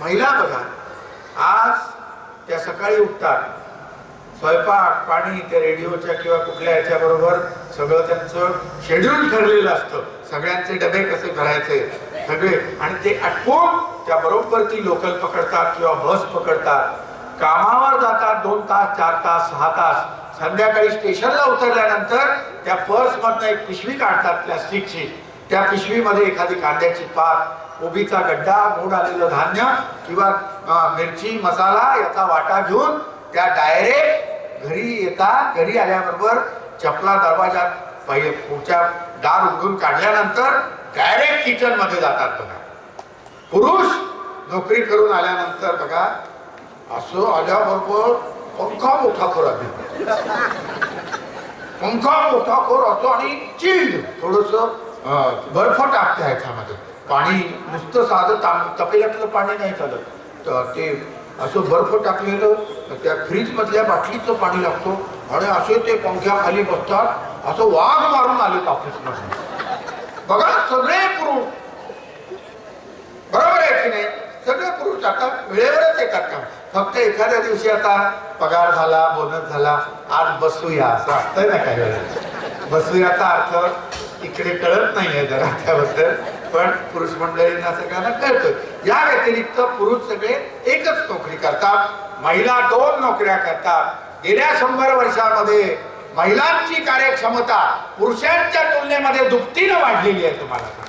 महिला बघा. आज त्या सकाळी उठतात. स्वयंपाक पाणी त्या रेडिओच्या किंवा कुठल्या याच्याबरोबर सगळं त्यांचं शेड्यूल ठरलेलं असतं. सगळ्यांचे डबे कसे भरायचे? सगळे. आणि ते आटपून त्याबरोबर ती लोकल पकडतात किंवा बस पकडतात. कामावर जातात दोन तास चार तास सहा तास. संध्याकाळी स्टेशनला उतरल्यानंतर त्या पर्समधनं एक पिशवी काढतात प्लॅस्टिकची त्या पिशवीमध्ये एखादी कांद्याची पात कोबीचा गड्डा मोड आलेलं धान्य किंवा मिरची मसाला याचा वाटा घेऊन त्या डायरेक्ट घरी येतात. घरी आल्याबरोबर चपला दरवाजा पाहिजे पुढच्या दार उघडून काढल्यानंतर डायरेक्ट किचनमध्ये जातात बघा. पुरुष नोकरी करून आल्यानंतर बघा असं आल्याबरोबर पंखा मोठा खोर पंखा मोठा खोर असतो आणि चिल्ड थोडस बर्फ टाकते ह्याच्यामध्ये पाणी नुसतं साधं ताम तपेल्यातलं पाणी नाही चालत तर ते असं बर्फ टाकलेलं त्या फ्रीज मधल्या बाटलीचं पाणी लागतो. आणि असे ते पंख्याखाली बसतात. असं वाघ मारून आलेत ऑफिसमध्ये बघा सगळे पुरुष. बरोबर आहे की नाही? सगळे पुरुष आता वेळेवरच येतात का फक्त एखाद्या दिवशी आता पगार झाला बोनस झाला आज बसूया. असं असतंय ना काय वेळेला. बसूयाचा अर्थ. इकडे कळत नाहीये जरा त्याबद्दल पण पुरुष मंडळींना सगळ्यांना कळतं. या व्यतिरिक्त पुरुष सगळे एकच नोकरी करतात. महिला दोन नोकऱ्या करतात. गेल्या शंभर वर्षामध्ये महिलांची कार्यक्षमता पुरुषांच्या तुलनेमध्ये दुपटीनं वाढलेली आहे तुम्हाला